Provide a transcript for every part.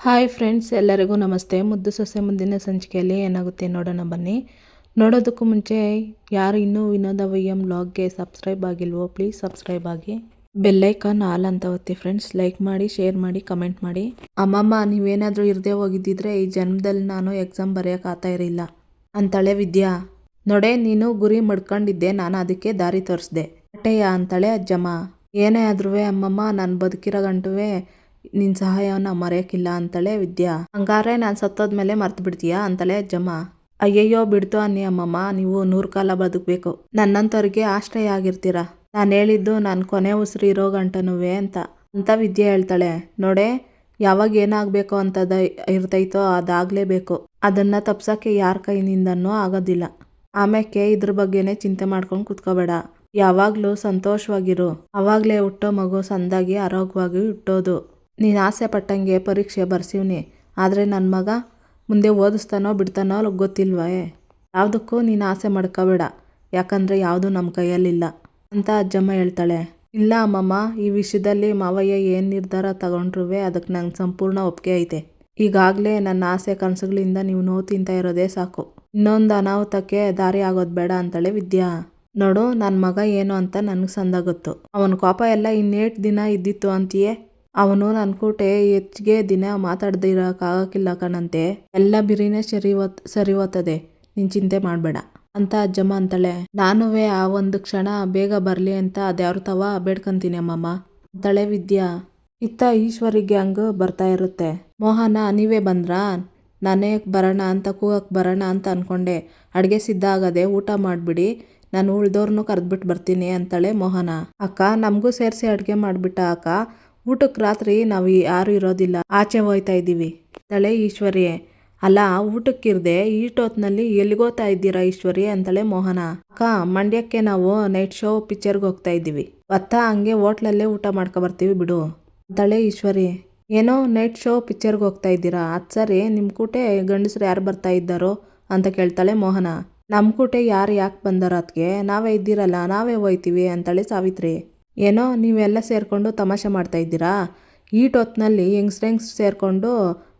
Hi friends, ಎಲ್ಲರಿಗೂ ನಮಸ್ತೆ. ಮುದ್ದು ಸೊಸೆ ಮುಂದಿನ ಸಂಚಿಕೆಯಲ್ಲಿ ಏನಾಗುತ್ತೆ ನೋಡೋಣ ಬನ್ನಿ. ನೋಡೋದಕ್ಕೂ ಮುಂಚೆ, ಯಾರು ಇನ್ನೂ ವಿನೋದ ವೈಎಂ ಬ್ಲಾಗ್ಗೆ ಸಬ್ಸ್ಕ್ರೈಬ್ ಆಗಿಲ್ವೋ, ಪ್ಲೀಸ್ ಸಬ್ಸ್ಕ್ರೈಬ್ ಆಗಿ. ಬೆಲ್ಲೈಕಾನ್ ಆಲ್ ಅಂತ ಒತ್ತಿ ಫ್ರೆಂಡ್ಸ್, ಲೈಕ್ ಮಾಡಿ, ಶೇರ್ ಮಾಡಿ, ಕಮೆಂಟ್ ಮಾಡಿ. ಅಮ್ಮಮ್ಮ, ನೀವೇನಾದರೂ ಇರದೇ ಹೋಗಿದ್ದಿದ್ರೆ ಈ ಜನ್ಮದಲ್ಲಿ ನಾನು ಎಕ್ಸಾಮ್ ಬರೆಯೋಕೆ ಆಗ್ತಾ ಇರಲಿಲ್ಲ. ಅಂತಾಳೆ ವಿದ್ಯಾ. ನೋಡೆ, ನೀನು ಗುರಿ ಮಡ್ಕೊಂಡಿದ್ದೆ, ನಾನು ಅದಕ್ಕೆ ದಾರಿ ತೋರಿಸ್ದೆ. ಅಟ್ಟೆಯ ಅಂತಾಳೆ ಅಜ್ಜಮ್ಮ. ಏನೇ ಆದ್ರೂ ಅಮ್ಮಮ್ಮ, ನಾನು ಬದುಕಿರೋ ಗಂಟುವೆ ನಿನ್ನ ಸಹಾಯವನ್ನು ಮರೆಯೋಕ್ಕಿಲ್ಲ ಅಂತಾಳೆ ವಿದ್ಯಾ. ಹಂಗಾರೆ ನಾನು ಸತ್ತೋದ್ಮೇಲೆ ಮರ್ತು ಬಿಡ್ತೀಯಾ ಅಂತಳೆ ಅಜ್ಜಮ್ಮ ಅಯ್ಯಯ್ಯೋ, ಬಿಡ್ತು ಅನ್ನಿ ಅಮ್ಮಮ್ಮ, ನೀವು ನೂರು ಕಾಲ ಬದುಕಬೇಕು. ನನ್ನಂಥವ್ರಿಗೆ ಆಶ್ರಯ ಆಗಿರ್ತೀರ? ನಾನು ಹೇಳಿದ್ದು ನಾನು ಕೊನೆ ಉಸಿರು ಇರೋ ಗಂಟನುವೆ ಅಂತ. ಅಂತ ವಿದ್ಯೆ ಹೇಳ್ತಾಳೆ. ನೋಡೆ, ಯಾವಾಗ ಏನಾಗಬೇಕು ಅಂತದ ಇರ್ತೈತೋ ಅದಾಗಲೇಬೇಕು. ಅದನ್ನು ತಪ್ಸೋಕ್ಕೆ ಯಾರ ಕೈನಿಂದನೂ ಆಗೋದಿಲ್ಲ. ಆಮ್ಯಾಕೆ ಇದ್ರ ಬಗ್ಗೆನೇ ಚಿಂತೆ ಮಾಡ್ಕೊಂಡು ಕುತ್ಕೋಬೇಡ. ಯಾವಾಗಲೂ ಸಂತೋಷವಾಗಿರು. ಅವಾಗಲೇ ಹುಟ್ಟೋ ಮಗು ಸಂದಾಗಿ ಆರೋಗ್ಯವಾಗಿ ಹುಟ್ಟೋದು ನೀನು ಆಸೆ ಪಟ್ಟಂಗೆ ಪರೀಕ್ಷೆ ಬರ್ಸಿವ್ನಿ. ಆದರೆ ನನ್ನ ಮಗ ಮುಂದೆ ಓದಿಸ್ತಾನೋ ಬಿಡ್ತಾನೋ ಗೊತ್ತಿಲ್ವೇ. ಯಾವುದಕ್ಕೂ ನೀನು ಆಸೆ ಮಾಡ್ಕೋಬೇಡ. ಯಾಕಂದರೆ ಯಾವುದು ನಮ್ಮ ಕೈಯಲ್ಲಿಲ್ಲ ಅಂತ ಅಜ್ಜಮ್ಮ ಹೇಳ್ತಾಳೆ. ಇಲ್ಲ ಅಮ್ಮಮ್ಮ, ಈ ವಿಷಯದಲ್ಲಿ ಮಾವಯ್ಯ ಏನು ನಿರ್ಧಾರ ತಗೊಂಡ್ರೂ ಅದಕ್ಕೆ ನಂಗೆ ಸಂಪೂರ್ಣ ಒಪ್ಪಿಗೆ ಐತೆ. ಈಗಾಗಲೇ ನನ್ನ ಆಸೆ ಕನಸುಗಳಿಂದ ನೀವು ನೋವು ತಿಂತ ಇರೋದೇ ಸಾಕು. ಇನ್ನೊಂದು ಅನಾಹುತಕ್ಕೆ ದಾರಿ ಆಗೋದು ಬೇಡ ಅಂತಾಳೆ ವಿದ್ಯಾ. ನೋಡು ನನ್ನ ಮಗ ಏನು ಅಂತ ನನಗೆ ಸಂದ ಗೊತ್ತು. ಅವನ ಕೋಪ ಎಲ್ಲ ಇನ್ನೇಟ್ ದಿನ ಇದ್ದಿತ್ತು ಅಂತೀಯೇ? ಅವನು ನನ್ನ ಕೂಟೆ ಹೆಚ್ಚಿಗೆ ದಿನ ಮಾತಾಡ್ದಿರೋಕ್ಕಾಗಕ್ಕಿಲ್ಲ ಕಣಂತೆ. ಎಲ್ಲ ಬಿರಿನೇ ಸರಿ ಸರಿವತ್ತದೆ. ನೀನು ಚಿಂತೆ ಮಾಡಬೇಡ. ಅಂತ ಅಜ್ಜಮ್ಮ ಅಂತಾಳೆ. ನಾನುವೇ ಆ ಒಂದು ಕ್ಷಣ ಬೇಗ ಬರಲಿ ಅಂತ ಅದ್ಯಾವ್ರ ತವ ಬೇಡ್ಕಂತೀನಿ ಅಮ್ಮಮ್ಮ. ಅಂತಾಳೆ ವಿದ್ಯಾ. ಇತ್ತ ಈಶ್ವರಿಗೆ ಹಂಗೆ ಬರ್ತಾ ಇರುತ್ತೆ. ಮೋಹನ, ನೀವೇ ಬಂದ್ರಾ? ನಾನೇ ಬರೋಣ ಅಂತ ಕೂಗಕ್ಕೆ ಬರೋಣ ಅಂತ ಅಂದ್ಕೊಂಡೆ ಅಡುಗೆ ಸಿದ್ಧ ಆಗದೆ ಊಟ ಮಾಡಿಬಿಡಿ. ನಾನು ಉಳ್ದೋರ್ನು ಕರೆದ್ಬಿಟ್ಟು ಬರ್ತೀನಿ ಅಂತಾಳೆ ಮೋಹನ. ಅಕ್ಕ, ನಮಗೂ ಸೇರಿಸಿ ಅಡುಗೆ ಮಾಡಿಬಿಟ್ಟ ಅಕ್ಕ. ಊಟಕ್ಕೆ ರಾತ್ರಿ ನಾವು ಯಾರು ಇರೋದಿಲ್ಲ. ಆಚೆ ಹೋಯ್ತಾ ಇದ್ದೀವಿ. ಅಂತಾಳೆ ಈಶ್ವರಿ. ಅಲ್ಲ, ಊಟಕ್ಕಿರ್ದೆ ಈಟೊತ್ನಲ್ಲಿ ಎಲ್ಲಿಗೋತಾ ಇದ್ದೀರಾ ಈಶ್ವರಿ ಅಂತಾಳೆ ಮೋಹನ. ಅಕ್ಕ, ಮಂಡ್ಯಕ್ಕೆ ನಾವು ನೈಟ್ ಶೋ ಪಿಕ್ಚರ್ಗೆ ಹೋಗ್ತಾ ಇದ್ದೀವಿ. ಭತ್ತ ಹಂಗೆ ಹೋಟ್ಲಲ್ಲೇ ಊಟ ಮಾಡ್ಕೊ ಬರ್ತೀವಿ ಬಿಡು. ಅಂತಾಳೆ ಈಶ್ವರಿ. ಏನೋ ನೈಟ್ ಶೋ ಪಿಕ್ಚರ್ಗೆ ಹೋಗ್ತಾ ಇದ್ದೀರಾ? ಅದು ಸರಿ ನಿಮ್ಮ ಕೂಟೆ ಗಂಡಸ್ರು ಯಾರು ಬರ್ತಾ ಇದ್ದಾರೋ ಅಂತ ಕೇಳ್ತಾಳೆ ಮೋಹನ. ನಮ್ಮ ಕೂಟೆ ಯಾರು ಯಾಕೆ ಬಂದಾರ ಅದಕ್ಕೆ ನಾವೇ ಇದ್ದೀರಲ್ಲ, ನಾವೇ ಹೋಯ್ತೀವಿ ಅಂತಾಳೆ ಸಾವಿತ್ರಿ. ಏನೋ ನೀವೆಲ್ಲ ಸೇರಿಕೊಂಡು ತಮಾಷೆ ಮಾಡ್ತಾ ಇದ್ದೀರಾ? ಹೊತ್ನಲ್ಲಿ ಹೆಂಗ್ಸ್ರು ಹೆಂಗ್ಸ್ ಸೇರಿಕೊಂಡು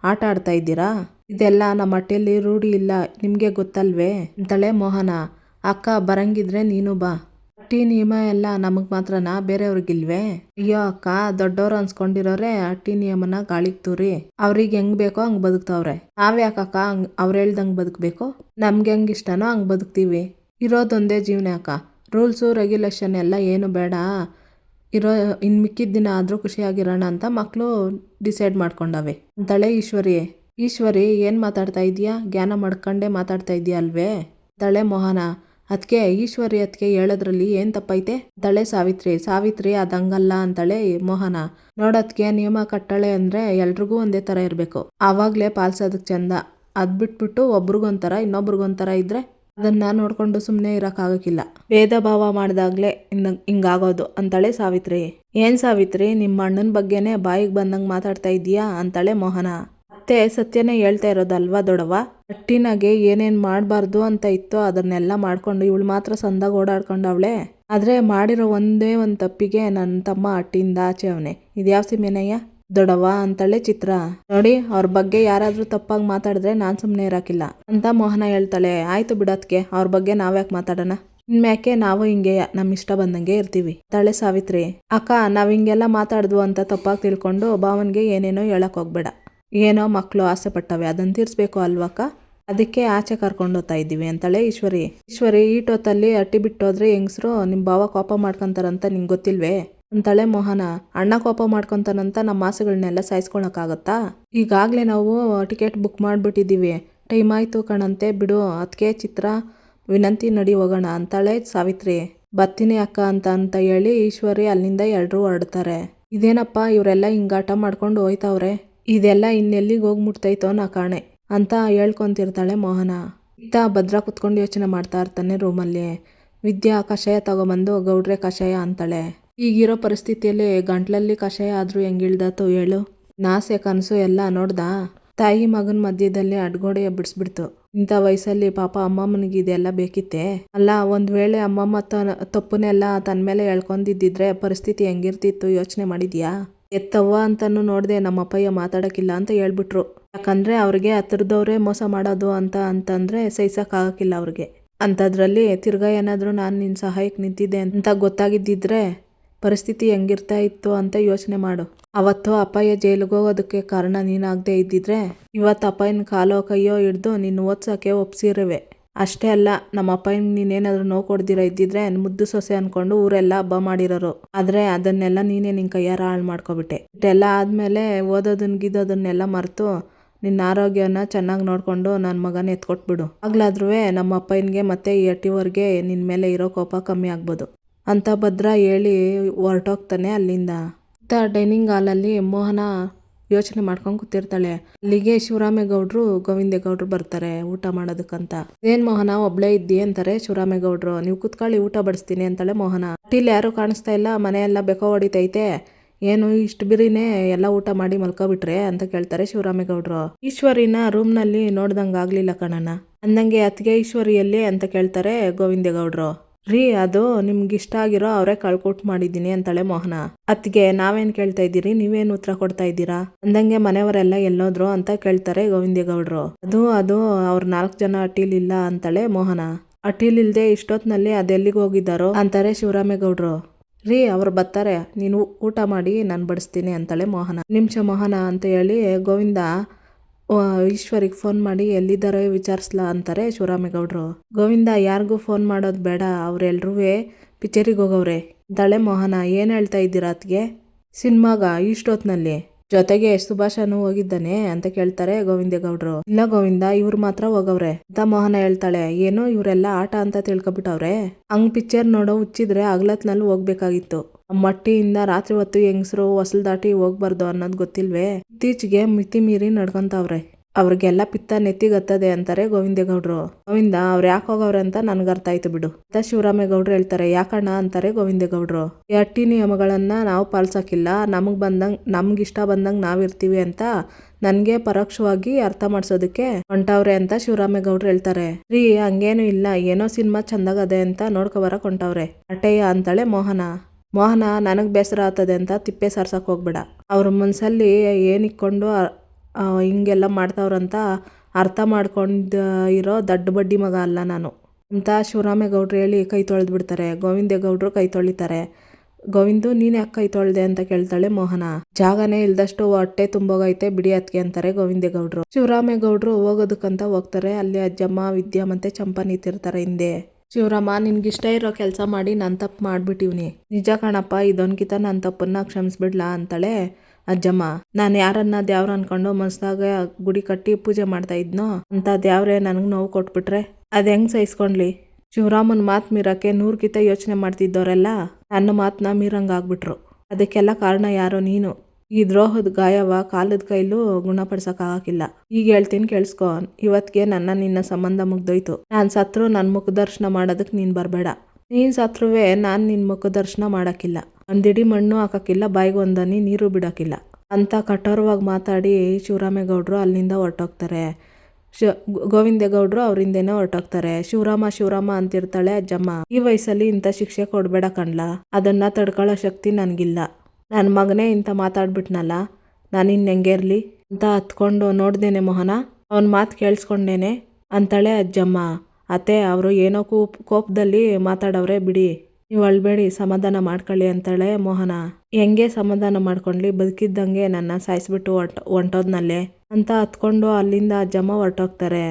ಆಟ ಆಡ್ತಾ ಇದ್ದೀರಾ? ಇದೆಲ್ಲ ನಮ್ಮ ಹಟ್ಟಿಯಲ್ಲಿ ರೂಢಿ ಇಲ್ಲ, ನಿಮಗೆ ಗೊತ್ತಲ್ವೇ? ಅಂತಳೆ ಮೋಹನ. ಅಕ್ಕ, ಬರಂಗಿದ್ರೆ ನೀನು ಬಾ. ಅಟ್ಟಿ, ನಿಯಮ ಎಲ್ಲ ನಮಗೆ ಮಾತ್ರನಾ? ಬೇರೆಯವ್ರಿಗಿಲ್ವೇ? ಅಯ್ಯೋ ಅಕ್ಕ, ದೊಡ್ಡವ್ರು ಅನ್ಸ್ಕೊಂಡಿರೋರೆ, ಅಟ್ಟಿ ನಿಯಮನ ಗಾಳಿಗೆ ತೂರಿ. ಅವ್ರಿಗೆ ಹೆಂಗ್ ಬೇಕೋ ಹಂಗೆ ಬದುಕ್ತವ್ರೆ. ನಾವ್ಯಾಕಕ್ಕ ಹಂಗೆ, ಅವ್ರು ಹೇಳ್ದಂಗೆ ಬದುಕಬೇಕು? ನಮ್ಗೆ ಹೆಂಗೆ ಇಷ್ಟನೋ ಹಂಗೆ ಬದುಕ್ತೀವಿ. ಇರೋದೊಂದೇ ಜೀವನ ಅಕ್ಕ. ರೂಲ್ಸು, ರೆಗ್ಯುಲೇಷನ್ ಎಲ್ಲ ಏನು ಬೇಡ. ಇರೋ ಇನ್ನು ಮಿಕ್ಕಿದ ದಿನ ಆದರೂ ಖುಷಿಯಾಗಿರೋಣ ಅಂತ ಮಕ್ಕಳು ಡಿಸೈಡ್ ಮಾಡ್ಕೊಂಡವೆ. ಅಂತಾಳೆ ಈಶ್ವರಿ ಈಶ್ವರಿ ಏನು ಮಾತಾಡ್ತಾ ಇದೆಯಾ? ಜ್ಞಾನ ಮಾಡ್ಕೊಂಡೇ ಮಾತಾಡ್ತಾ ಇದೆಯಾ ಅಲ್ವೇ? ಅಂತಾಳೆ ಮೋಹನ ಅದಕ್ಕೆ ಈಶ್ವರಿ ಅದಕ್ಕೆ ಹೇಳೋದ್ರಲ್ಲಿ ಏನು ತಪ್ಪೈತೆ? ಅಂತಾಳೆ ಸಾವಿತ್ರಿ ಸಾವಿತ್ರಿ ಅದಂಗಲ್ಲ ಅಂತಳೆ ಮೋಹನ. ನೋಡೋದಕ್ಕೆ ನಿಯಮ ಕಟ್ಟಳೆ ಅಂದರೆ ಎಲ್ರಿಗೂ ಒಂದೇ ಥರ ಇರಬೇಕು. ಆವಾಗಲೇ ಪಾಲಿಸೋದಕ್ಕೆ ಚಂದ. ಅದು ಬಿಟ್ಬಿಟ್ಟು ಒಬ್ರಿಗೊಂಥರ ಇನ್ನೊಬ್ರಿಗೊಂಥರ ಇದ್ದರೆ ಅದನ್ನು ನೋಡಿಕೊಂಡು ಸುಮ್ಮನೆ ಇರೋಕ್ಕಾಗಕ್ಕಿಲ್ಲ. ಭೇದ ಭಾವ ಮಾಡಿದಾಗಲೇ ಇನ್ನು ಹಿಂಗಾಗೋದು. ಅಂತಾಳೆ ಸಾವಿತ್ರಿ. ಏನು ಸಾವಿತ್ರಿ, ನಿಮ್ಮ ಅಣ್ಣನ ಬಗ್ಗೆನೇ ಬಾಯಿಗೆ ಬಂದಂಗೆ ಮಾತಾಡ್ತಾ ಇದೀಯಾ ಅಂತಾಳೆ ಮೋಹನ. ಮತ್ತೆ ಸತ್ಯನೇ ಹೇಳ್ತಾ ಇರೋದಲ್ವಾ ದೊಡವ ಅಟ್ಟಿನಾಗೆ ಏನೇನು ಮಾಡಬಾರ್ದು ಅಂತ ಇತ್ತೋ ಅದನ್ನೆಲ್ಲ ಮಾಡ್ಕೊಂಡು ಇವಳು ಮಾತ್ರ ಸಂದಾಗ ಓಡಾಡ್ಕೊಂಡವಳೆ. ಆದರೆ ಮಾಡಿರೋ ಒಂದೇ ಒಂದು ತಪ್ಪಿಗೆ ನನ್ನ ತಮ್ಮ ಅಟ್ಟಿಯಿಂದ ಆಚೆ ಅವನೇ. ಇದ್ಯಾವ ಸಿಮೇನಯ್ಯ ದೊಡವ ಅಂತಾಳೆ ಚಿತ್ರ. ನೋಡಿ, ಅವ್ರ ಬಗ್ಗೆ ಯಾರಾದ್ರೂ ತಪ್ಪಾಗಿ ಮಾತಾಡಿದ್ರೆ ನಾನ್ ಸುಮ್ಮನೆ ಇರಾಕಿಲ್ಲ. ಅಂತ ಮೋಹನ ಹೇಳ್ತಾಳೆ. ಆಯ್ತು ಬಿಡೋದ್ಕೆ ಅವ್ರ ಬಗ್ಗೆ ನಾವ್ಯಾಕೆ ಮಾತಾಡೋಣ? ಇನ್ಮ್ಯಾಕೆ ನಾವು ಹಿಂಗೆ ನಮ್ಮ ಇಷ್ಟ ಬಂದಂಗೆ ಇರ್ತೀವಿ? ತಾಳೆ ಸಾವಿತ್ರಿ. ಅಕ್ಕ, ನಾವು ಹಿಂಗೆಲ್ಲ ಮಾತಾಡಿದ್ವು ಅಂತ ತಪ್ಪಾಗಿ ತಿಳ್ಕೊಂಡು ಭಾವನ್ಗೆ ಏನೇನೋ ಹೇಳಕ್ ಹೋಗ್ಬೇಡ. ಏನೋ ಮಕ್ಕಳು ಆಸೆ ಪಟ್ಟವೆ ಅದನ್ನ ತೀರ್ಸ್ಬೇಕು ಅಲ್ವಕ್ಕ ಅದಕ್ಕೆ ಆಚೆ ಕರ್ಕೊಂಡು ಹೋಗ್ತಾ ಇದ್ದೀವಿ ಅಂತಾಳೆ ಈಶ್ವರಿ. ಈಶ್ವರಿ ಈಟೋತಲ್ಲಿ ಅಟ್ಟಿ ಬಿಟ್ಟೋದ್ರೆ ಹೆಂಗಸ್ರು ನಿಮ್ಮ ಭಾವ ಕೋಪ ಮಾಡ್ಕೊಂತಾರಂತ ನಿಂಗೆ ಗೊತ್ತಿಲ್ವೇ? ಅಂತಾಳೆ ಮೋಹನ ಅಣ್ಣ ಕೋಪ ಮಾಡ್ಕೊತಾನಂತ ನಮ್ಮ ಆಸೆಗಳನ್ನೆಲ್ಲ ಸಾಯಿಸ್ಕೊಳಕ್ಕಾಗತ್ತಾ? ಈಗಾಗಲೇ ನಾವು ಟಿಕೆಟ್ ಬುಕ್ ಮಾಡಿಬಿಟ್ಟಿದ್ದೀವಿ. ಟೈಮ್ ಆಯಿತು ಕಣಂತೆ, ಬಿಡು. ಅದಕ್ಕೆ ಚಿತ್ರ, ವಿನಂತಿ ನಡಿ ಹೋಗೋಣ ಅಂತಾಳೆ ಸಾವಿತ್ರಿ. ಬರ್ತೀನಿ ಅಕ್ಕ ಅಂತ ಅಂತ ಹೇಳಿ ಈಶ್ವರಿ ಅಲ್ಲಿಂದ ಎಲ್ಲರೂ ಹೊರಡ್ತಾರೆ. ಇದೇನಪ್ಪ, ಇವರೆಲ್ಲ ಹಿಂಗಾಟ ಮಾಡ್ಕೊಂಡು ಹೋಯ್ತವ್ರೆ? ಇದೆಲ್ಲ ಇನ್ನೆಲ್ಲಿಗೆ ಹೋಗಿ ಮುಟ್ತೈತೋ ನಾ ಕಾಣೆ ಅಂತ ಹೇಳ್ಕೊಂತಿರ್ತಾಳೆ ಮೋಹನ. ಇತ್ತ ಭದ್ರ ಕುತ್ಕೊಂಡು ಯೋಚನೆ ಮಾಡ್ತಾ ಇರ್ತಾನೆ ರೂಮಲ್ಲಿ ವಿದ್ಯಾ ಕಷಾಯ ತಗೊಬಂದು ಗೌಡ್ರೆ ಕಷಾಯ ಅಂತಾಳೆ. ಈಗಿರೋ ಪರಿಸ್ಥಿತಿಯಲ್ಲಿ ಗಂಟ್ಲಲ್ಲಿ ಕಷಾಯ ಆದರೂ ಹೆಂಗಿಳ್ದಾತು ಹೇಳು. ನಾಸೆ ಕನಸು ಎಲ್ಲ ನೋಡ್ದ? ತಾಯಿ ಮಗನ ಮಧ್ಯದಲ್ಲಿ ಅಡ್ಗೋಡೆ ಬಿಡಿಸ್ಬಿಡ್ತು. ಇಂಥ ವಯಸ್ಸಲ್ಲಿ ಪಾಪ ಅಮ್ಮಮ್ಮನಿಗೆ ಇದೆಲ್ಲ ಬೇಕಿತ್ತೆ? ಅಲ್ಲ, ಒಂದು ವೇಳೆ ಅಮ್ಮಮ್ಮ ತಪ್ಪನ್ನೆಲ್ಲ ತನ್ನ ಮೇಲೆ ಎಳ್ಕೊಂಡಿದ್ದಿದ್ರೆ ಪರಿಸ್ಥಿತಿ ಹೆಂಗಿರ್ತಿತ್ತು ಯೋಚನೆ ಮಾಡಿದ್ಯಾ? ಎತ್ತವ್ವ ಅಂತನೂ ನೋಡಿದೆ ನಮ್ಮ ಅಪ್ಪಯ್ಯ ಮಾತಾಡೋಕ್ಕಿಲ್ಲ ಅಂತ ಹೇಳ್ಬಿಟ್ರು. ಯಾಕಂದ್ರೆ ಅವ್ರಿಗೆ ಹತ್ರದವ್ರೆ ಮೋಸ ಮಾಡೋದು ಅಂತ ಅಂತಂದ್ರೆ ಸಹಿಸಕ್ಕಾಗಕ್ಕಿಲ್ಲ ಅವ್ರಿಗೆ. ಅಂಥದ್ರಲ್ಲಿ ತಿರ್ಗಾ ಏನಾದರೂ ನಾನು ನಿನ್ನ ಸಹಾಯಕ್ಕೆ ನಿಂತಿದ್ದೆ ಅಂತ ಗೊತ್ತಾಗಿದ್ದಿದ್ರೆ ಪರಿಸ್ಥಿತಿ ಹೆಂಗಿರ್ತಾ ಇತ್ತು ಅಂತ ಯೋಚನೆ ಮಾಡು. ಅವತ್ತು ಅಪಾಯ ಜೈಲಿಗೆ ಹೋಗೋದಕ್ಕೆ ಕಾರಣ ನೀನಾಗದೆ ಇದ್ದಿದ್ರೆ, ಇವತ್ತು ಅಪ್ಪಾಯಿನ ಕಾಲೋ ಕೈಯೋ ಹಿಡ್ದು ನೀನು ಓದ್ಸೋಕ್ಕೆ ಒಪ್ಸಿರುವೆ. ಅಷ್ಟೇ ಅಲ್ಲ, ನಮ್ಮ ಅಪ್ಪಾಯಿನ ನೀನೇನಾದ್ರೂ ನೋವು ಕೊಡ್ದಿರ ಇದ್ದಿದ್ರೆ ಮುದ್ದು ಸೊಸೆ ಅನ್ಕೊಂಡು ಊರೆಲ್ಲ ಹಬ್ಬ ಮಾಡಿರೋರು. ಆದ್ರೆ ಅದನ್ನೆಲ್ಲ ನೀನೇ ನಿನ್ ಕೈಯಾರ ಹಾಳು ಮಾಡ್ಕೊಬಿಟ್ಟೆ. ಇಷ್ಟೆಲ್ಲ ಆದ್ಮೇಲೆ ಓದೋದನ್ ಗಿದೋದನ್ನೆಲ್ಲ ಮರೆತು ನಿನ್ನ ಆರೋಗ್ಯನ ಚೆನ್ನಾಗಿ ನೋಡ್ಕೊಂಡು ನನ್ನ ಮಗನ ಎತ್ಕೊಟ್ಬಿಡು. ಆಗ್ಲಾದ್ರೂ ನಮ್ಮ ಅಪ್ಪನಿಗೆ ಮತ್ತೆ ಈ ಅಟ್ಟಿವರ್ಗೆ ನಿನ್ನ ಮೇಲೆ ಇರೋ ಕೋಪ ಕಮ್ಮಿ ಆಗ್ಬೋದು. ಅಂತ ಭದ್ರ ಹೇಳಿ ಹೊರಟೋಗ್ತಾನೆ ಅಲ್ಲಿಂದ. ಇತ್ತ ಡೈನಿಂಗ್ ಹಾಲಲ್ಲಿ ಮೋಹನ ಯೋಚನೆ ಮಾಡ್ಕೊಂಡು ಕೂತಿರ್ತಾಳೆ. ಅಲ್ಲಿಗೆ ಶಿವರಾಮೇಗೌಡ್ರು, ಗೋವಿಂದೇಗೌಡ್ರು ಬರ್ತಾರೆ ಊಟ ಮಾಡೋದಕ್ಕಂತ. ಏನ್ ಮೋಹನ, ಒಬ್ಳೇ ಇದ್ದಿ ಅಂತಾರೆ ಶಿವರಾಮೇಗೌಡ್ರು. ನೀವು ಕುತ್ಕೊಳ್ಳಿ, ಊಟ ಬಡಿಸ್ತೀನಿ ಅಂತಾಳೆ ಮೋಹನ. ಇಲ್ಲಿ ಯಾರು ಕಾಣಿಸ್ತಾ ಇಲ್ಲ, ಮನೆಯೆಲ್ಲ ಬೆಕೋ ಹೊಡಿತೈತೆ. ಏನು ಇಷ್ಟು ಬಿರಿನೇ ಎಲ್ಲ ಊಟ ಮಾಡಿ ಮಲ್ಕೊಬಿಟ್ರೆ ಅಂತ ಕೇಳ್ತಾರೆ ಶಿವರಾಮೇಗೌಡ್ರು. ಈಶ್ವರಿನ ರೂಮ್ನಲ್ಲಿ ನೋಡ್ದಂಗೆ ಆಗ್ಲಿಲ್ಲ ಕಣಣ್ಣ. ಅಂದಂಗೆ ಅತ್ತಿಗೆ ಈಶ್ವರಿಯಲ್ಲಿ ಅಂತ ಕೇಳ್ತಾರೆ ಗೋವಿಂದೇಗೌಡ್ರು. ರೀ, ಅದು ನಿಮ್ಗೆ ಇಷ್ಟ ಆಗಿರೋ ಅವರೇ ಕಳ್ಕೊಟ್ ಮಾಡಿದ್ದೀನಿ ಅಂತಾಳೆ ಮೋಹನ. ಅತ್ತಿಗೆ, ನಾವೇನ್ ಕೇಳ್ತಾ ಇದ್ದೀರಿ? ನೀವೇನು ಉತ್ತರ ಕೊಡ್ತಾ ಇದ್ದೀರಾ? ಅಂದಂಗೆ ಮನೆಯವರೆಲ್ಲ ಎಲ್ಲೋದ್ರು ಅಂತ ಕೇಳ್ತಾರೆ ಗೋವಿಂದೇಗೌಡರು. ಅದು ಅದು, ಅವ್ರ ನಾಲ್ಕು ಜನ ಅಟ್ಟಿಲಿಲ್ಲ ಅಂತಾಳೆ ಮೋಹನ. ಅಟ್ಟಿಲಿಲ್ದೆ ಇಷ್ಟೊತ್ನಲ್ಲಿ ಅದೆಲ್ಲಿಗೆ ಹೋಗಿದ್ದಾರೋ ಅಂತಾರೆ ಶಿವರಾಮೇಗೌಡರು. ರೀ, ಅವ್ರು ಬರ್ತಾರೆ. ನೀನು ಊಟ ಮಾಡಿ, ನಾನು ಬಡಿಸ್ತೀನಿ ಅಂತಾಳೆ ಮೋಹನ. ನಿಮಿಷ ಮೋಹನ ಅಂತ ಹೇಳಿ ಗೋವಿಂದ ಈಶ್ವರಿಗೆ ಫೋನ್ ಮಾಡಿ ಎಲ್ಲಿದ್ದಾರೋ ವಿಚಾರಿಸ್ಲಾ ಅಂತಾರೆ ಶಿವರಾಮೇಗೌಡರು. ಗೋವಿಂದ, ಯಾರಿಗೂ ಫೋನ್ ಮಾಡೋದು ಬೇಡ ಅವ್ರೆಲ್ರೂ ಪಿಚರಿಗೆ ಹೋಗವ್ರೆ. ದಳೆ ಮೋಹನ, ಏನು ಹೇಳ್ತಾ ಇದ್ದೀರಾ ಅತ್ಗೆ ಸಿನಿಮಾಗ ಇಷ್ಟೊತ್ತಿನಲ್ಲಿ ಜೊತೆಗೆ ಸುಭಾಷನು ಹೋಗಿದ್ದಾನೆ ಅಂತ ಕೇಳ್ತಾರೆ ಗೋವಿಂದೇಗೌಡರು. ಇಲ್ಲ ಗೋವಿಂದ, ಇವ್ರು ಮಾತ್ರ ಹೋಗವ್ರೆ. ಅಂತ ಮೋಹನ ಹೇಳ್ತಾಳೆ, ಏನೋ ಇವರೆಲ್ಲ ಆಟ ಅಂತ ತಿಳ್ಕೊಬಿಟ್ಟವ್ರೆ. ಹಂಗ್ ಪಿಕ್ಚರ್ ನೋಡೋ ಹುಚ್ಚಿದ್ರೆ ಅಗ್ಲತ್ನಲ್ಲಿ ಹೋಗ್ಬೇಕಾಗಿತ್ತು. ಮಟ್ಟಿಯಿಂದ ರಾತ್ರಿ ಹೊತ್ತು ಹೆಂಗಸರು ಹೊಸಲು ದಾಟಿ ಹೋಗ್ಬಾರ್ದು ಅನ್ನೋದು ಗೊತ್ತಿಲ್ವೇ? ಇತ್ತೀಚೆಗೆ ಮಿತಿ ಮೀರಿ ನಡ್ಕೊಂತಾವ್ರೆ. ಅವ್ರಿಗೆಲ್ಲ ಪಿತ್ತ ನೆತ್ತಿಗತ್ತದೆ ಅಂತಾರೆ ಗೋವಿಂದೇಗೌಡ್ರು. ಗೋವಿಂದ, ಅವ್ರು ಯಾಕೆ ಹೋಗವ್ರೆ ಅಂತ ನನ್ಗೆ ಅರ್ಥ ಆಯ್ತು ಬಿಡು. ಅಂತ ಶಿವರಾಮೇಗೌಡ್ರು ಹೇಳ್ತಾರೆ, ಯಾಕಣ್ಣ ಅಂತಾರೆ ಗೋವಿಂದೇಗೌಡ್ರು. ಈ ಅಟ್ಟಿ ನಿಯಮಗಳನ್ನ ನಾವು ಪಾಲ್ಸಕ್ಕಿಲ್ಲ ನಮಗೆ ಬಂದಂಗ್, ನಮ್ಗೆ ಇಷ್ಟ ಬಂದಂಗ್ ನಾವಿರ್ತೀವಿ ಅಂತ ನನಗೆ ಪರೋಕ್ಷವಾಗಿ ಅರ್ಥ ಮಾಡ್ಸೋದಕ್ಕೆ ಹೊಂಟವ್ರೆ ಅಂತ ಶಿವರಾಮೇಗೌಡ್ರು ಹೇಳ್ತಾರೆ. ರೀ, ಹಂಗೇನು ಇಲ್ಲ, ಏನೋ ಸಿನಿಮಾ ಚಂದಾಗದೆ ಅಂತ ನೋಡ್ಕೊಬರಕ್ ಹೊಂಟವ್ರೆ ಅಟಯ್ಯ ಅಂತಾಳೆ ಮೋಹನ. ಮೋಹನ, ನನಗೆ ಬೇಸರ ಆಗ್ತದೆ ಅಂತ ತಿಪ್ಪೆ ಸಾರ್ಸಕ್ಕೆ ಹೋಗ್ಬೇಡ. ಅವ್ರ ಮನಸ್ಸಲ್ಲಿ ಏನಿಕ್ಕೊಂಡು ಹಿಂಗೆಲ್ಲ ಮಾಡ್ತಾವ್ರಂತ ಅರ್ಥ ಮಾಡ್ಕೊಂಡು ಇರೋ ದಡ್ಡ ಬಡ್ಡಿ ಮಗ ಅಲ್ಲ ನಾನು. ಅಂತ ಶಿವರಾಮೇಗೌಡ್ರು ಹೇಳಿ ಕೈ ತೊಳೆದು ಬಿಡ್ತಾರೆ ಗೋವಿಂದೇಗೌಡ್ರು ಕೈ ತೊಳಿತಾರೆ. ಗೋವಿಂದು, ನೀನು ಯಾಕೆ ಕೈ ತೊಳ್ದೆ ಅಂತ ಕೇಳ್ತಾಳೆ ಮೋಹನ. ಜಾಗನೇ ಇಲ್ದಷ್ಟು ಹೊಟ್ಟೆ ತುಂಬೋಗೈತೆ ಬಿಡಿ ಅತ್ಗೆ ಅಂತಾರೆ ಗೋವಿಂದೇಗೌಡ್ರು ಶಿವರಾಮೇಗೌಡರು ಹೋಗೋದಕ್ಕಂತ ಹೋಗ್ತಾರೆ, ಅಲ್ಲಿ ಅಜ್ಜಮ್ಮ, ವಿದ್ಯಾ ಮತ್ತೆ ಚಂಪ ನಿಂತಿರ್ತಾರೆ ಹಿಂದೆ. ಶಿವರಾಮ, ನಿನ್ಗಿಷ್ಟ ಇರೋ ಕೆಲಸ ಮಾಡಿ ನಾನು ತಪ್ಪು ಮಾಡಿಬಿಟ್ಟಿವ್ನಿ. ನಿಜ ಕಣಪ್ಪ, ಇದೊಂದ್ಕಿತ ನನ್ನ ತಪ್ಪನ್ನ ಕ್ಷಮಿಸ್ಬಿಡ್ಲಾ ಅಂತಾಳೆ ಅಜ್ಜಮ್ಮ. ನಾನು ಯಾರನ್ನ ದೇವ್ರ ಅನ್ಕೊಂಡು ಮನ್ಸ್ದಾಗ ಗುಡಿ ಕಟ್ಟಿ ಪೂಜೆ ಮಾಡ್ತಾ ಇದ್ನೋ ಅಂತ ದೇವ್ರೆ ನನಗೆ ನೋವು ಕೊಟ್ಬಿಟ್ರೆ ಅದು ಹೆಂಗ್ ಸಹಿಸ್ಕೊಂಡ್ಲಿ? ಶಿವರಾಮನ್ ಮಾತ್ ಮೀರಕ್ಕೆ ನೂರ್ಕಿತ ಯೋಚನೆ ಮಾಡ್ತಿದ್ದವರೆಲ್ಲ ನನ್ನ ಮಾತನ್ನ ಮೀರಂಗೆ ಆಗ್ಬಿಟ್ರು ಅದಕ್ಕೆಲ್ಲ ಕಾರಣ ಯಾರೋ ನೀನು. ಈ ದ್ರೋಹದ ಗಾಯವ ಕಾಲದ ಕೈಲೂ ಗುಣಪಡಿಸಕ್ಕಾಗಕ್ಕಿಲ್ಲ ಈಗ ಹೇಳ್ತೀನಿ ಕೇಳಿಸ್ಕೊ. ಇವತ್ಗೆ ನನ್ನ ನಿನ್ನ ಸಂಬಂಧ ಮುಗ್ದೋಯ್ತು. ನಾನು ಸತ್ರು ನನ್ನ ಮುಖದರ್ಶನ ಮಾಡೋದಕ್ಕೆ ನೀನ್ ಬರಬೇಡ. ನೀನ್ ಸತ್ರುವೆ ನಾನ್ ನಿನ್ ಮುಖದರ್ಶನ ಮಾಡೋಕ್ಕಿಲ್ಲ. ಒಂದಿಡಿ ಮಣ್ಣು ಹಾಕಕ್ಕಿಲ್ಲ ಬಾಯಿಗೆ ಒಂದನಿ ನೀರು ಬಿಡೋಕ್ಕಿಲ್ಲ. ಅಂತ ಕಠೋರವಾಗಿ ಮಾತಾಡಿ ಶಿವರಾಮೇಗೌಡರು ಅಲ್ಲಿಂದ ಹೊರಟೋಗ್ತಾರೆ. ಶ, ಗೋವಿಂದೇಗೌಡರು ಅವರಿಂದೇನೆ ಹೊರಟೋಗ್ತಾರೆ. ಶಿವರಾಮ ಶಿವರಾಮ ಅಂತಿರ್ತಾಳೆ ಅಜ್ಜಮ್ಮ. ಈ ವಯಸ್ಸಲ್ಲಿ ಇಂಥ ಶಿಕ್ಷೆ ಕೊಡಬೇಡ ಕಣ್ಲಾ. ಅದನ್ನ ತಡ್ಕೊಳ್ಳೋ ಶಕ್ತಿ ನನ್ಗಿಲ್ಲ. ನನ್ನ ಮಗನೇ ಇಂಥ ಮಾತಾಡ್ಬಿಟ್ನಲ್ಲ, ನಾನು ಇನ್ನು ಇರಲಿ? ಅಂತ ಹತ್ಕೊಂಡು ನೋಡ್ದೇನೆ ಮೋಹನ. ಅವನ ಮಾತು ಕೇಳಿಸ್ಕೊಂಡೇನೆ, ಅಂತಾಳೆ ಅಜ್ಜಮ್ಮ, ಅತ್ತೆ ಅವರು ಏನೋ ಕೂಪ್, ಕೋಪದಲ್ಲಿ ಮಾತಾಡವ್ರೆ ಬಿಡಿ. ನೀವು ಅಳ್ಬೇಡಿ, ಸಮಾಧಾನ ಮಾಡ್ಕೊಳ್ಳಿ ಅಂತಾಳೆ ಮೋಹನ. ಹೆಂಗೆ ಸಮಾಧಾನ ಮಾಡ್ಕೊಂಡ್ಲಿ? ಬದುಕಿದ್ದಂಗೆ ನನ್ನ ಸಾಯಿಸ್ಬಿಟ್ಟು ಹೊಂಟ ಹೊಂಟೋದ್ನಲ್ಲೇ ಅಂತ ಹತ್ಕೊಂಡು ಅಲ್ಲಿಂದ ಅಜ್ಜಮ್ಮ ಹೊರಟೋಗ್ತಾರೆ.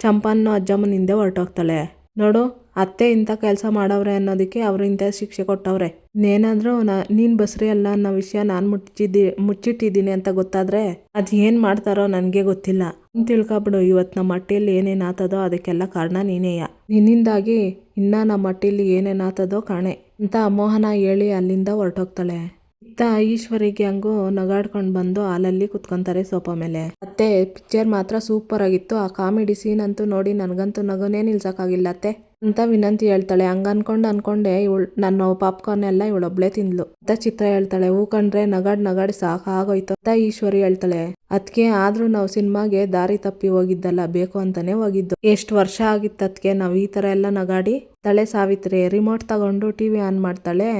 ಚಂಪನ್ನು ಅಜ್ಜಮ್ಮನಿಂದೆ ಹೊರಟೋಗ್ತಾಳೆ. ನೋಡು, ಅತ್ತೆ ಇಂಥ ಕೆಲಸ ಮಾಡವ್ರೆ ಅನ್ನೋದಕ್ಕೆ ಅವರು ಇಂಥ ಶಿಕ್ಷೆ ಕೊಟ್ಟವ್ರೆ. ಇನ್ನೇನಾದರೂ ನಾ, ನೀನು ಬಸ್ರಿ ಅಲ್ಲ ಅನ್ನೋ ವಿಷಯ ನಾನು ಮುಚ್ಚಿದ್ದಿ ಮುಚ್ಚಿಟ್ಟಿದ್ದೀನಿ ಅಂತ ಗೊತ್ತಾದರೆ ಅದು ಏನು ಮಾಡ್ತಾರೋ ನನಗೆ ಗೊತ್ತಿಲ್ಲ. ತಿಳ್ಕೊಬಿಡು ಇವತ್ತು ನಮ್ಮ ಮಟ್ಟಿಯಲ್ಲಿ ಏನೇನು ಆತದೋ ಅದಕ್ಕೆಲ್ಲ ಕಾರಣ ನೀನೇಯ. ನಿನ್ನಿಂದಾಗಿ ಇನ್ನೂ ನಮ್ಮ ಮಟ್ಟಿಯಲ್ಲಿ ಏನೇನು ಆತದೋ ಕಾಣೆ. ಅಂತ ಮೋಹನ ಹೇಳಿ ಅಲ್ಲಿಂದ ಹೊರಟೋಗ್ತಾಳೆ. ಇತ್ತ ಈಶ್ವರಿಗೆ ಹಂಗು ನಗಾಡ್ಕೊಂಡು ಬಂದು ಹಾಲಲ್ಲಿ ಕುತ್ಕೊಂತಾರೆ ಸೋಫಾ ಮೇಲೆ. ಅತ್ತೆ ಪಿಕ್ಚರ್ ಮಾತ್ರ ಸೂಪರ್ ಆಗಿತ್ತು. ಆ ಕಾಮಿಡಿ ಸೀನ್ ಅಂತೂ ನೋಡಿ ನನಗಂತೂ ನಗುನೇ ನಿಲ್ಸಕ್ಕಾಗಿಲ್ಲ ಅತ್ತೆ. ಅಂತ ವಿನಂತಿ ಹೇಳ್ತಾಳೆ. ಹಂಗ ಅನ್ಕೊಂಡು ಅನ್ಕೊಂಡೆ ಇವಳು, ನನ್ನ ಪಾಪ್ಕಾರ್ನ್ ಎಲ್ಲ ಇವಳೊಬ್ಳೆ ತಿಂದ್ಲು. ಅಂತ ಚಿತ್ರ ಹೇಳ್ತಾಳೆ, ಹೂ ಕಂಡ್ರೆ ನಗಾಡ್, ನಗಾಡಿ ಸಾಕಾಗೋಯ್ತು ಅಂತ ಈಶ್ವರಿ ಹೇಳ್ತಾಳೆ, ಅದ್ಕೆ ಆದ್ರೂ ನಾವು ಸಿನಿಮಾಗೆ ದಾರಿ ತಪ್ಪಿ ಹೋಗಿದ್ದಲ್ಲ, ಬೇಕು ಅಂತಾನೆ ಹೋಗಿದ್ದು. ಎಷ್ಟು ವರ್ಷ ಆಗಿತ್ತು ಅದ್ಕೆ ನಾವು ಈ ತರ ಎಲ್ಲ ನಗಾಡಿ? ತಳೆ, ಸಾವಿತ್ರಿ ರಿಮೋಟ್ ತಗೊಂಡು ಟಿವಿ ಆನ್ ಮಾಡ್ತಾಳೆ.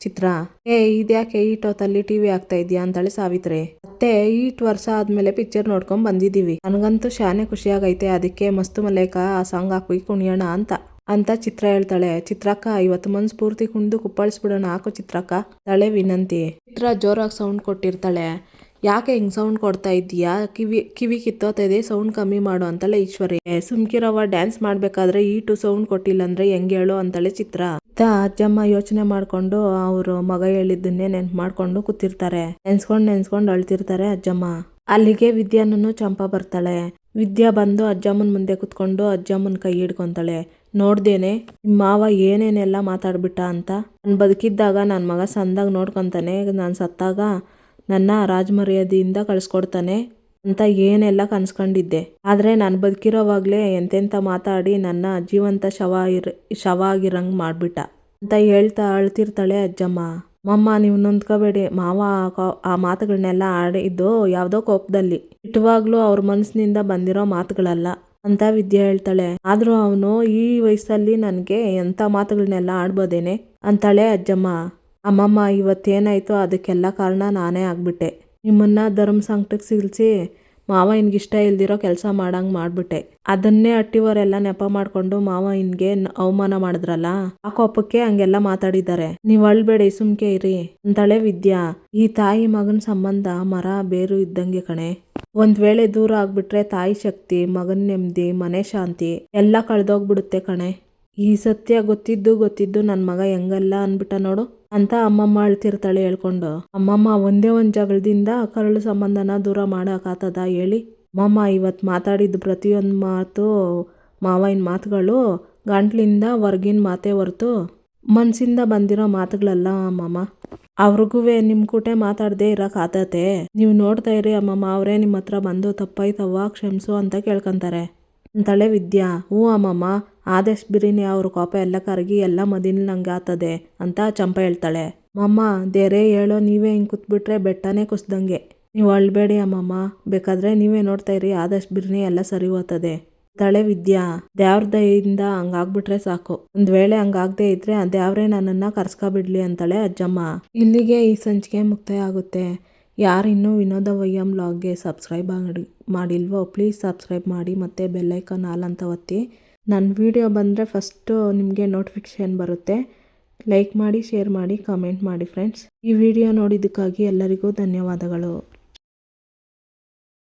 ಚಿತ್ರ. ಏ, ಇದ್ಯಾಕೆ ಈ ಟೊತ್ತಲ್ಲಿ ಟಿವಿ ಆಗ್ತಾ ಇದೆಯಾ ಅಂತಾಳೆ ಸಾವಿತ್ರಿ. ಮತ್ತೆ ಈಟ್ ವರ್ಷ ಆದ್ಮೇಲೆ ಪಿಕ್ಚರ್ ನೋಡ್ಕೊಂಡ್ ಬಂದಿದೀವಿ ನನಗಂತೂ ಶಾನೆ ಖುಷಿಯಾಗೈತೆ. ಅದಕ್ಕೆ ಮಸ್ತು ಮಲೇಕ ಆ ಸಾಂಗ್ ಹಾಕಿ ಕುಣಿಯೋಣ ಅಂತ. ಅಂತ ಚಿತ್ರ ಹೇಳ್ತಾಳೆ. ಚಿತ್ರಕ್ಕ, ಇವತ್ತು ಮನ್ಸ್ ಪೂರ್ತಿ ಕುಣಿದು ಕುಪ್ಪಳಿಸ್ಬಿಡೋಣ. ಹಾಕು ಚಿತ್ರಕ್ಕ. ತಳೆ ವಿನಂತಿ. ಚಿತ್ರ ಜೋರಾಗಿ ಸೌಂಡ್ ಕೊಟ್ಟಿರ್ತಾಳೆ. ಯಾಕೆ ಹಿಂಗ್ ಸೌಂಡ್ ಕೊಡ್ತಾ ಇದ್ದೀಯಾ? ಕಿವಿ ಕಿವಿ ಕಿತ್ತೋತದೆ. ಸೌಂಡ್ ಕಮ್ಮಿ ಮಾಡು ಅಂತಳೆ ಈಶ್ವರಿ. ಸುಮ್ಕಿರವ ಡ್ಯಾನ್ಸ್ ಮಾಡ್ಬೇಕಾದ್ರೆ ಈಟು ಸೌಂಡ್ ಕೊಟ್ಟಿಲ್ಲ ಅಂದ್ರೆ ಹೆಂಗ್ ಹೇಳು? ಅಂತಳೆ ಚಿತ್ರ. ಇತ್ತ ಅಜ್ಜಮ್ಮ ಯೋಚನೆ ಮಾಡ್ಕೊಂಡು ಅವ್ರು ಮಗ ಹೇಳಿದ್ದನ್ನೇ ನೆನ್ಪು ಮಾಡ್ಕೊಂಡು ಕೂತಿರ್ತಾರೆ. ನೆನ್ಸ್ಕೊಂಡು ನೆನ್ಸ್ಕೊಂಡು ಅಳ್ತಿರ್ತಾರೆ ಅಜ್ಜಮ್ಮ. ಅಲ್ಲಿಗೆ ವಿದ್ಯಾನೂ ಚಂಪ ಬರ್ತಾಳೆ. ವಿದ್ಯಾ ಬಂದು ಅಜ್ಜಮ್ಮನ ಮುಂದೆ ಕುತ್ಕೊಂಡು ಅಜ್ಜಮ್ಮನ ಕೈ ಹಿಡ್ಕೊಂತಾಳೆ. ನೋಡ್ದೇನೆ ನಿಮ್ಮ ಮಾವ ಏನೇನೆಲ್ಲ ಮಾತಾಡ್ಬಿಟ್ಟ ಅಂತ? ನಾನು ಬದುಕಿದ್ದಾಗ ನನ್ನ ಮಗ ಸಂದಾಗ ನೋಡ್ಕೊಂತಾನೆ. ನಾನು ಸತ್ತಾಗ ನನ್ನ ರಾಜಮರ್ಯಾದೆಯಿಂದ ಕಳಿಸ್ಕೊಡ್ತಾನೆ. ಅಂತ ಏನೆಲ್ಲ ಕನ್ಸ್ಕೊಂಡಿದ್ದೆ. ಆದರೆ ನಾನು ಬದುಕಿರೋವಾಗಲೇ ಎಂತೆಂಥ ಮಾತಾಡಿ ನನ್ನ ಜೀವಂತ ಶವ ಇರ, ಶವ ಆಗಿರಂಗ್ ಮಾಡ್ಬಿಟ್ಟ. ಅಂತ ಹೇಳ್ತಾ ಅಳ್ತಿರ್ತಾಳೆ ಅಜ್ಜಮ್ಮ. ಮಮ್ಮ, ನೀವು ನೊಂದ್ಕೋಬೇಡಿ. ಮಾವ ಆ ಮಾತುಗಳನ್ನೆಲ್ಲ ಆಡಿದ್ದು ಯಾವುದೋ ಕೋಪದಲ್ಲಿ. ಇಟ್ಟವಾಗ್ಲೂ ಅವ್ರ ಮನಸ್ಸಿನಿಂದ ಬಂದಿರೋ ಮಾತುಗಳಲ್ಲ ಅಂತ ವಿದ್ಯೆ ಹೇಳ್ತಾಳೆ. ಆದ್ರೂ ಅವನು ಈ ವಯಸ್ಸಲ್ಲಿ ನನಗೆ ಎಂಥ ಮಾತುಗಳನ್ನೆಲ್ಲ ಆಡ್ಬೋದೇನೆ? ಅಂತಾಳೆ ಅಜ್ಜಮ್ಮ. ಅಮ್ಮಮ್ಮ, ಇವತ್ತೇನಾಯ್ತು ಅದಕ್ಕೆಲ್ಲ ಕಾರಣ ನಾನೇ ಆಗ್ಬಿಟ್ಟೆ. ನಿಮ್ಮನ್ನ ಧರ್ಮ ಸಂಕಟಕ್ಕೆ ಸಿಲ್ಸಿ ಮಾವ ಇಷ್ಟ ಇಲ್ದಿರೋ ಕೆಲಸ ಮಾಡಂಗ್ ಮಾಡ್ಬಿಟ್ಟೆ. ಅದನ್ನೇ ಅಟ್ಟಿವರೆಲ್ಲ ನೆಪ ಮಾಡ್ಕೊಂಡು ಮಾವ ಇನ್ಗೆ ಅವಮಾನ ಮಾಡಿದ್ರಲ್ಲ? ಆ ಕೋಪಕ್ಕೆ ಹಂಗೆಲ್ಲ ಮಾತಾಡಿದ್ದಾರೆ. ನೀವು ಅಳ್ಬೇಡಿ, ಸುಮ್ಕೆ ಇರಿ. ಅಂತಳೆ ವಿದ್ಯಾ. ಈ ತಾಯಿ ಮಗನ ಸಂಬಂಧ ಮರ ಬೇರು ಇದ್ದಂಗೆ ಕಣೆ. ಒಂದ್ ವೇಳೆ ದೂರ ಆಗ್ಬಿಟ್ರೆ ತಾಯಿ ಶಕ್ತಿ, ಮಗನ್ ನೆಮ್ಮದಿ ಮನೆ ಶಾಂತಿ ಎಲ್ಲ ಕಳೆದೋಗ್ಬಿಡುತ್ತೆ ಕಣೆ. ಈ ಸತ್ಯ ಗೊತ್ತಿದ್ದು ಗೊತ್ತಿದ್ದು ನನ್ನ ಮಗ ಹೆಂಗಲ್ಲ ಅನ್ಬಿಟ್ಟ ನೋಡು. ಅಂತ ಅಮ್ಮಮ್ಮ ಅಳ್ತಿರ್ತಾಳೆ ಹೇಳ್ಕೊಂಡು, ಅಮ್ಮಮ್ಮ, ಒಂದೇ ಒಂದು ಜಗಳದಿಂದ ಕರಳು ಸಂಬಂಧನ ದೂರ ಮಾಡಕ್ಕಾತದ ಹೇಳಿ. ಅಮ್ಮಮ್ಮ ಇವತ್ತು ಮಾತಾಡಿದ ಪ್ರತಿಯೊಂದು ಮಾತು ಮಾವಿನ ಮಾತುಗಳು ಗಂಟ್ಲಿಂದ ಹೊರ್ಗಿನ ಮಾತೇ ಹೊರ್ತು ಮನಸ್ಸಿಂದ ಬಂದಿರೋ ಮಾತುಗಳಲ್ಲ ಅಮ್ಮಮ್ಮ. ಅವ್ರಿಗೂ ನಿಮ್ಮ ಕೂಟೆ ಮಾತಾಡದೆ ಇರಕ್ ಆತತೆ. ನೀವು ನೋಡ್ತಾ ಇರಿ ಅಮ್ಮಮ್ಮ, ಅವರೇ ನಿಮ್ಮ ಹತ್ರ ಬಂದು ತಪ್ಪಾಯ್ತವ್ವ ಕ್ಷಮಿಸು ಅಂತ ಕೇಳ್ಕೊಂತಾರೆ. ಅಂತಾಳೆ ವಿದ್ಯಾ. ಹ್ಞೂ ಅಮ್ಮಮ್ಮ ಆದಷ್ಟು ಬಿರಿನಿ ಅವ್ರ ಕೋಪ ಎಲ್ಲ ಕರಗಿ ಎಲ್ಲ ಮದಿನ ನಂಗೆ ಆತದೆ ಅಂತ ಚಂಪ ಹೇಳ್ತಾಳೆ. ಮಮ್ಮ ದೇರೆ ಹೇಳೋ ನೀವೇ ಹಿಂಗೆ ಕೂತ್ಬಿಟ್ರೆ ಬೆಟ್ಟನೇ ಕುಸ್ದಂಗೆ. ನೀವು ಅಳ್ಬೇಡಿ ಅಮ್ಮಮ್ಮ, ಬೇಕಾದ್ರೆ ನೀವೇ ನೋಡ್ತಾ ಇರಿ ಆದಷ್ಟು ಬಿರಿನಿ ಎಲ್ಲ ಸರಿ ಹೋಗ್ತದೆ ತಳೆ ವಿದ್ಯಾ, ದೇವ್ರ ದಯಿಂದ ಹಂಗಾಗ್ಬಿಟ್ರೆ ಸಾಕು. ಒಂದ್ ವೇಳೆ ಹಂಗಾಗದೆ ಇದ್ರೆ ಆ ದೇವ್ರೇ ನನ್ನನ್ನ ಕರ್ಸ್ಕೊಬಿಡ್ಲಿ ಅಂತಾಳೆ ಅಜ್ಜಮ್ಮ. ಇಲ್ಲಿಗೆ ಈ ಸಂಚಿಕೆ ಮುಕ್ತಾಯ ಆಗುತ್ತೆ. ಯಾರಿನ್ನೂ ವಿನೋದ ವಯ್ಯಂ ಬ್ಲಾಗ್ಗೆ ಸಬ್ಸ್ಕ್ರೈಬ್ ಮಾಡಿ ಮಾಡಿಲ್ವೋ, ಪ್ಲೀಸ್ ಸಬ್ಸ್ಕ್ರೈಬ್ ಮಾಡಿ ಮತ್ತೆ ಬೆಲ್ಲೈಕನ್ ಆಲ್ ಅಂತ ಒತ್ತಿ. ನನ್ನ ವಿಡಿಯೋ ಬಂದರೆ ಫಸ್ಟು ನಿಮಗೆ ನೋಟಿಫಿಕೇಷನ್ ಬರುತ್ತೆ. ಲೈಕ್ ಮಾಡಿ, ಶೇರ್ ಮಾಡಿ, ಕಾಮೆಂಟ್ ಮಾಡಿ ಫ್ರೆಂಡ್ಸ್. ಈ ವಿಡಿಯೋ ನೋಡಿದ್ದಕ್ಕಾಗಿ ಎಲ್ಲರಿಗೂ ಧನ್ಯವಾದಗಳು.